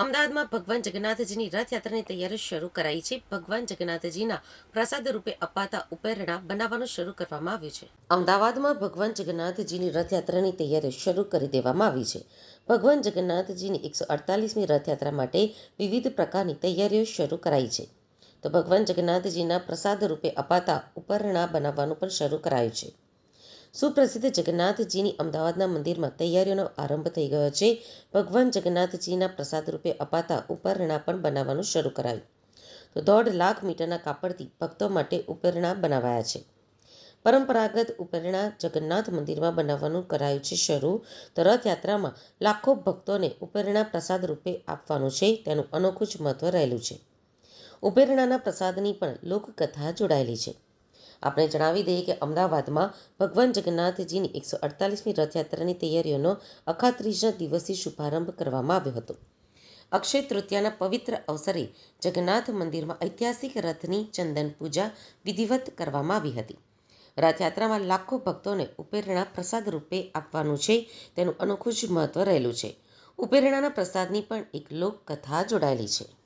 અમદાવાદમાં ભગવાન જગન્નાથજીની રથયાત્રાની તૈયારી શરૂ કરાઈ છે. ભગવાન જગન્નાથજીના પ્રસાદ રૂપે અપાતા ઉપેરણા બનાવવાનું શરૂ કરવામાં આવ્યું છે. અમદાવાદમાં ભગવાન જગન્નાથજીની રથયાત્રાની તૈયારી શરૂ કરી દેવામાં આવી છે. ભગવાન જગન્નાથજીની એકસો અડતાલીસમી રથયાત્રા માટે વિવિધ પ્રકારની તૈયારીઓ શરૂ કરાઈ છે. તો ભગવાન જગન્નાથજીના પ્રસાદ રૂપે અપાતા ઉપરણા બનાવવાનું પણ શરૂ કરાયું છે. સુપ્રસિદ્ધ જગન્નાથજીની અમદાવાદના મંદિરમાં તૈયારીઓનો આરંભ થઈ ગયો છે. ભગવાન જગન્નાથજીના પ્રસાદ રૂપે અપાતા ઉપરણા પણ બનાવવાનું શરૂ કરાયું. તો દોઢ લાખ મીટરના કાપડથી ભક્તો માટે ઉપરણા બનાવાયા છે. પરંપરાગત ઉપરણા જગન્નાથ મંદિરમાં બનાવવાનું કરાયું છે શરૂ. તો રથયાત્રામાં લાખો ભક્તોને ઉપરણા પ્રસાદ રૂપે આપવાનું છે. તેનું અનોખું જ મહત્વ રહેલું છે. ઉપેરણાના પ્રસાદની પણ લોકકથા જોડાયેલી છે. આપણે જણાવી દઈએ કે અમદાવાદમાં ભગવાન જગન્નાથજીની એકસો અડતાલીસમી રથયાત્રાની તૈયારીઓનો અખાત્રીજા દિવસથી શુભારંભ કરવામાં આવ્યો હતો. અક્ષય તૃતીયાના પવિત્ર અવસરે જગન્નાથ મંદિરમાં ઐતિહાસિક રથની ચંદન પૂજા વિધિવત કરવામાં આવી હતી. રથયાત્રામાં લાખો ભક્તોને ઉપેરણા પ્રસાદ રૂપે આપવાનું છે, તેનું અનોખું જ મહત્વ રહેલું છે. ઉપેરણાના પ્રસાદની પણ એક લોકકથા જોડાયેલી છે.